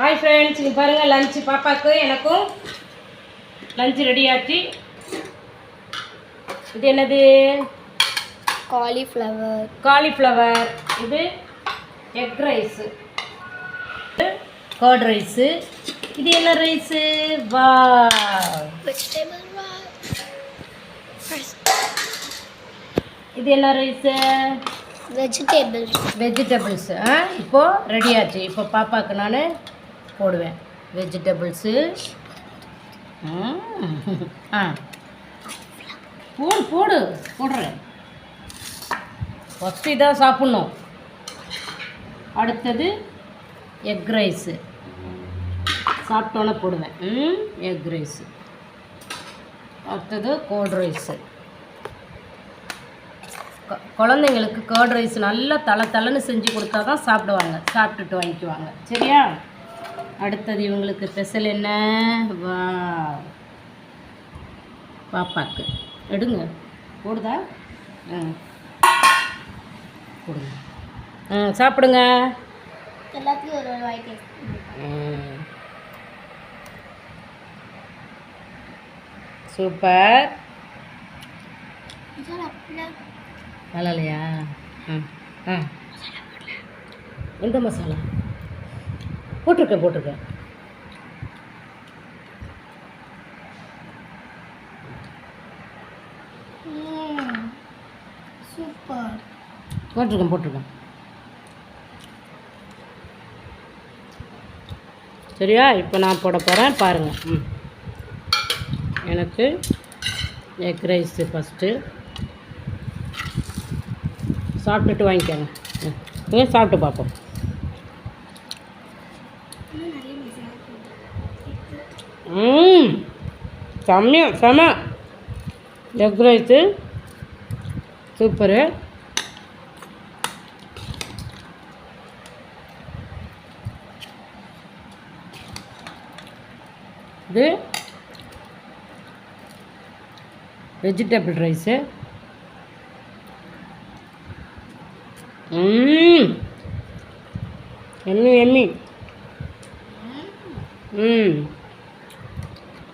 Hi friends இங்கே பாருங்கள் lunch பாப்பாவுக்கு எனக்கும் லஞ்சு ரெடி ஆச்சு. இது என்னது? காலிஃப்ளவர் காலிஃப்ளவர் இது எக் ரைஸு கர்ட் ரைஸு இது என்ன ரைஸு வா வெஜிடபிள் இது என்ன ரைஸு வெஜிடபிள்ஸ் வெஜிடபிள்ஸு ஆ இப்போது ரெடி ஆச்சு. இப்போ பாப்பாவுக்கு நான் போடுவேன். வெஜிடபிள்ஸு ஆ. போடு போடு. போடுறேன். ஃபஸ்ட்டு இதான் சாப்பிட்ணும். அடுத்தது எக் ரைஸு சாப்பிட்டோன்னே போடுவேன். ம் எக் ரைஸு அடுத்தது கோல்ட் ரைஸு குழந்தைங்களுக்கு கேர்ட் ரைஸ் நல்லா தலை தலைன்னு செஞ்சு கொடுத்தா தான் சாப்பிடுவாங்க. சாப்பிட்டுட்டு வாங்கிக்குவாங்க. சரியா? அடுத்தது இவங்களுக்கு ஸ்பெஷல் என்ன? வா. பாப்பாக்கு. எடுங்க. போடுதா? ம் கொடுங்க ம் சாப்பிடுங்க. எல்லாத்தையும் ஒரு. சூப்பர். நல்லா இல்லையா? ம் ஆ. எந்த மசாலா? போட்டிருக்கேன் போட்டிருக்கேன். சூப்பர் போட்டிருக்கேன் போட்டிருக்கேன். சரியா? இப்போ நான் போட போகிறேன் பாருங்கள் ம். எனக்கு எக் ரைஸு ஃபஸ்ட்டு. சாப்பிட்டுட்டு வாங்கிக்கோங்க. ம். சாப்பிட்டு பார்ப்போம் ம் செம்மையா செம. எக் ரைஸு சூப்பரு இது வெஜிடபிள் ரைஸு ம். எம்மி எம்மி ம்.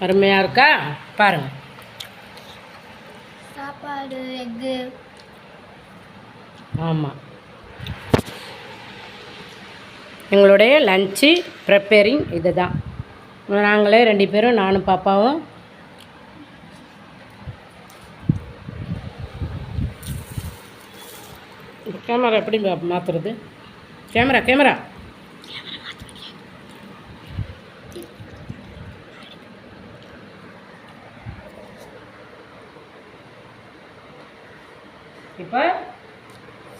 அருமையாக இருக்கா? பாருங்கள் சாப்பாடு எக்கு. ஆமாம் எங்களுடைய லஞ்சு ப்ரிப்பேரிங் இது தான் நாங்களே ரெண்டு பேரும் நானும் பாப்பாவும். கேமரா எப்படி மாற்றுறது கேமரா கேமரா இப்போ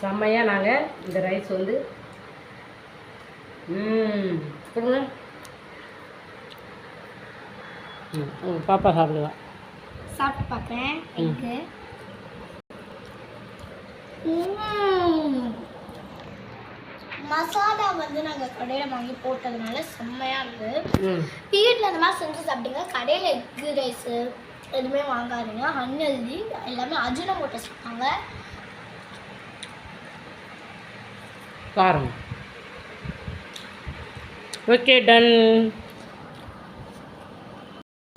செம்மையாக நாங்கள் இந்த ரைஸ் வந்து ம் கொடுங்க ம் உங்கள் பாப்பா சாப்பிடுவா. சாப்பிட்டு பார்க்குறேன். எக்கு. மசாலா வந்து நாங்கள் கடையில் வாங்கி போட்டதுனால செம்மையாக இருக்குது ம். வீட்டில் இந்த மாதிரி செஞ்சு சாப்பிடுங்க. கடையில் எக்கு ரைஸு எதுவுமே வாங்காதீங்க. அன்ஹெல்தி எல்லாமே அஜினம் போட்டு कारण। Okay done